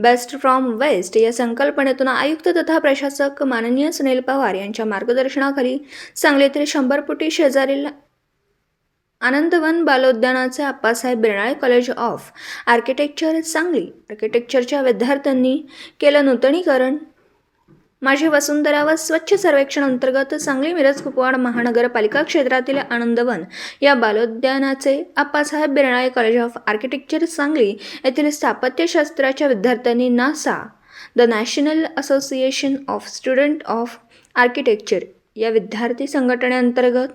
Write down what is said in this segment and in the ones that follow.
Best from waste या संकल्पनेतून आयुक्त तथा प्रशासक माननीय सुनील पवार यांच्या मार्गदर्शनाखाली सांगलीतील शंभर फुटी शेजारील Anandvan बालोद्यानाचे Appasaheb Birnale college of architecture Sangli. आर्किटेक्चरच्या विद्यार्थ्यांनी केलं नूतनीकरण. माझी वसुंधरा व स्वच्छ सर्वेक्षण अंतर्गत सांगली मिरज कुपवाड महानगरपालिका क्षेत्रातील आनंदवन या बालोद्यानाचे Appasaheb Birnale college of architecture Sangli येथील स्थापत्यशास्त्राच्या विद्यार्थ्यांनी NASA the national association of student of architecture या विद्यार्थी संघटनेअंतर्गत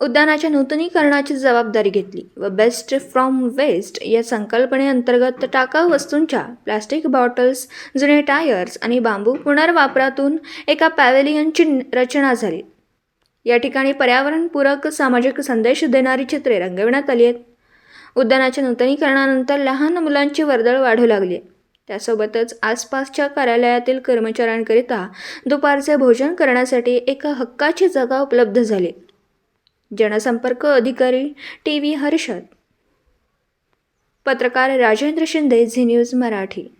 उद्यानाच्या नूतनीकरणाची जबाबदारी घेतली व बेस्ट फ्रॉम वेस्ट या संकल्पनेअंतर्गत टाकाऊ वस्तूंच्या प्लास्टिक बॉटल्स जुने टायर्स आणि बांबू पुनर्वापरातून एका पॅवेलियनची रचना झाली. या ठिकाणी पर्यावरणपूरक सामाजिक संदेश देणारी चित्रे रंगविण्यात आली आहेत. उद्यानाच्या नूतनीकरणानंतर लहान मुलांची वर्दळ वाढू लागली. त्यासोबतच आसपासच्या कार्यालयातील कर्मचाऱ्यांकरिता दुपारचे भोजन करण्यासाठी एका हक्काची जागा उपलब्ध झाली. जनसंपर्क अधिकारी टी व्ही हर्षद. पत्रकार राजेंद्र शिंदे झी न्यूज मराठी.